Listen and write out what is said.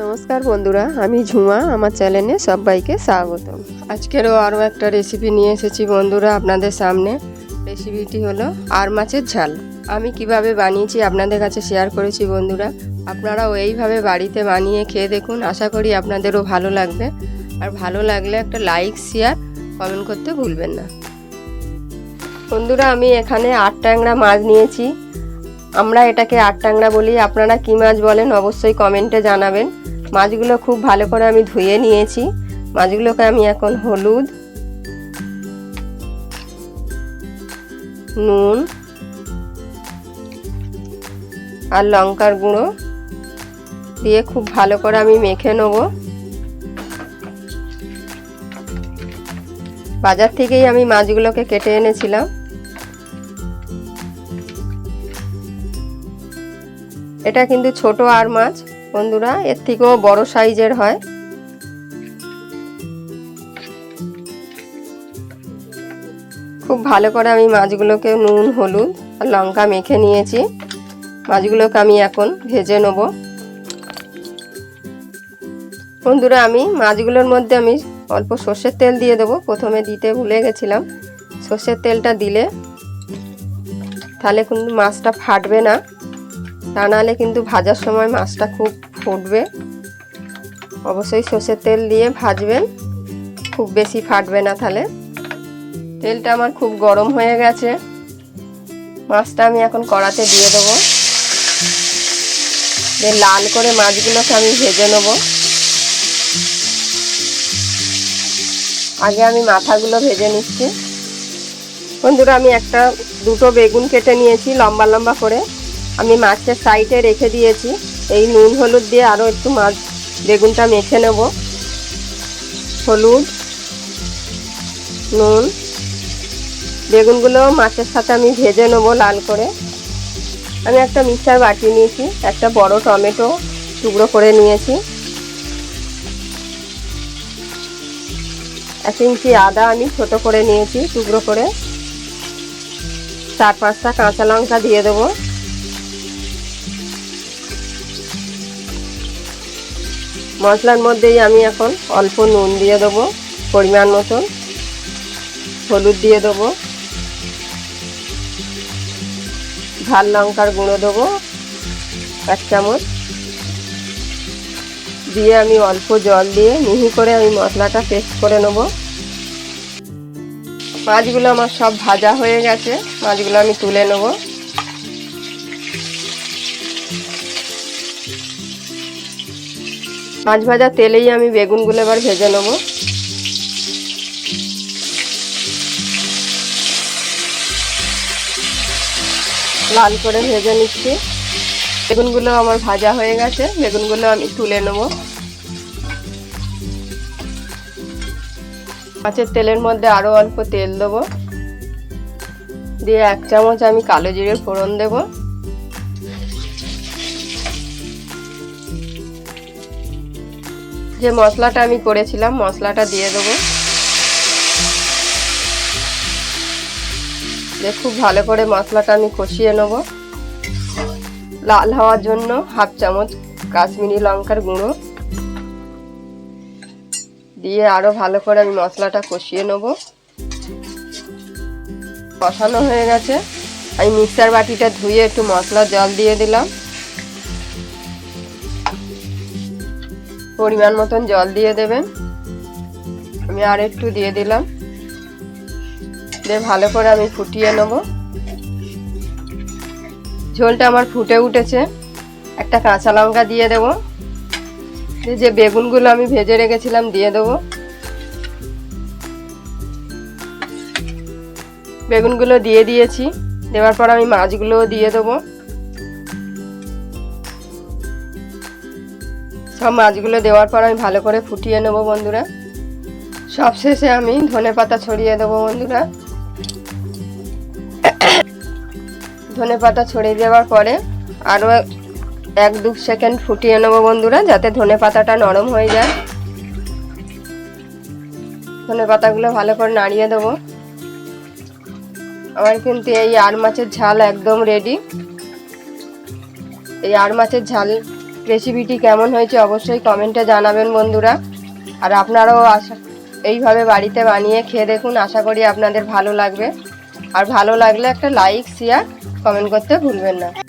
নমস্কার বন্ধুরা, আমি ঝুমা, আমার চ্যানেলে সবাইকে স্বাগত আজকেরও আরও একটা রেসিপি নিয়ে এসেছি বন্ধুরা আপনাদের সামনে। রেসিপিটি হলো আর মাছের ঝাল। আমি কীভাবে বানিয়েছি আপনাদের কাছে শেয়ার করেছি বন্ধুরা। আপনারাও এইভাবে বাড়িতে বানিয়ে খেয়ে দেখুন, আশা করি আপনাদেরও ভালো লাগবে। আর ভালো লাগলে একটা লাইক শেয়ার কমেন্ট করতে ভুলবেন না। বন্ধুরা, আমি এখানে আট ট্যাংরা মাছ নিয়েছি। আমরা এটাকে আট ট্যাংরা বলি। আপনারা কী মাছ বলেন অবশ্যই কমেন্টে জানাবেন। মাছগুলো খুব ভালো করে আমি ধুয়ে নিয়েছি। মাছগুলোকে আমি এখন হলুদ, নুন আর লঙ্কার গুঁড়ো দিয়ে খুব ভালো করে আমি মেখে নেব। বাজার থেকেই আমি মাছগুলোকে কেটে এনেছিলাম। এটা কিন্তু ছোট আর মাছ, বন্ধুরা, এর থেকেও বড় সাইজের হয়। খুব ভালো করে আমি মাছগুলোকে নুন, হলুদ আর লঙ্কা মেখে নিয়েছি। মাছগুলোকে আমি এখন ভেজে নেব। বন্ধুরা, আমি মাছগুলোর মধ্যে আমি অল্প সর্ষের তেল দিয়ে দেবো। প্রথমে দিতে ভুলে গেছিলাম। সর্ষের তেলটা দিলে তাহলে কিন্তু মাছটা ফাটবে না। তা নাহলে কিন্তু ভাজার সময় মাছটা খুব ফুটবে। অবশ্যই সর্ষের তেল দিয়ে ভাজবেন। খুব বেশি ফাটবে না তাহলে। তেলটা আমার খুব গরম হয়ে গেছে। মাছটা আমি এখন কড়াতে দিয়ে দেবো। লাল করে মাছগুলোকে আমি ভেজে নেব। আগে আমি মাথাগুলো ভেজে নিচ্ছি। বন্ধুরা, আমি একটা দুটো বেগুন কেটে নিয়েছি লম্বা লম্বা করে। আমি মাছের সাইডে রেখে দিয়েছি। এই নুন, হলুদ দিয়ে আরও একটু মাছ, বেগুনটা মেখে নেব। হলুদ, নুন বেগুনগুলো মাছের সাথে আমি ভেজে নেব লাল করে। আমি একটা মিক্সার বাটি নিয়েছি, একটা বড় টমেটো টুকরো করে নিয়েছি। এক ইঞ্চি আদা আমি ছোট করে নিয়েছি টুকরো করে। চার পাঁচটা কাঁচা লঙ্কা দিয়ে দেবো। মশলার মধ্যেই আমি এখন অল্প নুন দিয়ে দেবো, পরিমাণ মতন হলুদ দিয়ে দেবো। ঝাল লঙ্কার গুঁড়ো দেবো, এক চামচ। দিয়ে আমি অল্প জল দিয়ে মিহি করে আমি মশলাটা পেস্ট করে নেব। মাছগুলো আমার সব ভাজা হয়ে গেছে, মাছগুলো আমি তুলে নেব। মাছ ভাজা তেলেই আমি বেগুনগুলো এবার ভেজে নেব। লাল করে ভেজে নিচ্ছি। বেগুনগুলো আমার ভাজা হয়ে গেছে, বেগুনগুলো আমি তুলে নেব। মাছের তেলের মধ্যে আরও অল্প তেল দেবো। দিয়ে এক চামচ আমি কালো জিরের ফোড়ন দেবো। যে মশলাটা আমি করেছিলাম, মশলাটা দিয়ে দেবো। দিয়ে খুব ভালো করে মশলাটা আমি কষিয়ে নেব। লাল হওয়ার জন্য হাফ চামচ কাশ্মীরি লঙ্কার গুঁড়ো। দিয়ে আরও ভালো করে আমি মশলাটা কষিয়ে নেব। কষানো হয়ে গেছে। আমি মিক্সার বাটিটা ধুয়ে একটু মশলা জল দিয়ে দিলাম। পরিমাণ মতন জল দিয়ে দেবেন আমি আর একটু দিয়ে দিলাম। দিয়ে ভালো করে আমি ফুটিয়ে নেব। ঝোলটা আমার ফুটে উঠেছে। একটা কাঁচা লঙ্কা দিয়ে দেবো। যে বেগুনগুলো আমি ভেজে রেখেছিলাম দিয়ে দেবো। বেগুনগুলো দিয়ে দিয়েছি। দেওয়ার পর আমি মাছগুলোও দিয়ে দেবো। সব মাছগুলো দেওয়ার পর আমি ভালো করে ফুটিয়ে নেব বন্ধুরা। সব শেষে আমি ধনে পাতা ছড়িয়ে দেবো বন্ধুরা। ধনে পাতা ছড়িয়ে দেওয়ার পরে আরও এক দু সেকেন্ড ফুটিয়ে নেব বন্ধুরা, যাতে ধনে পাতাটা নরম হয়ে যায়। ধনে পাতাগুলো ভালো করে নাড়িয়ে দেবো। আমার কিন্তু এই আর মাছের ঝাল একদম রেডি এই আর মাছের ঝাল রেসিপিটি কেমন হয়েছে অবশ্যই কমেন্টে জানাবেন বন্ধুরা। আর আপনারাও আশা, এইভাবে বাড়িতে বানিয়ে খেয়ে দেখুন। আশা করি আপনাদের ভালো লাগবে। আর ভালো লাগলে একটা লাইক শেয়ার কমেন্ট করতে ভুলবেন না।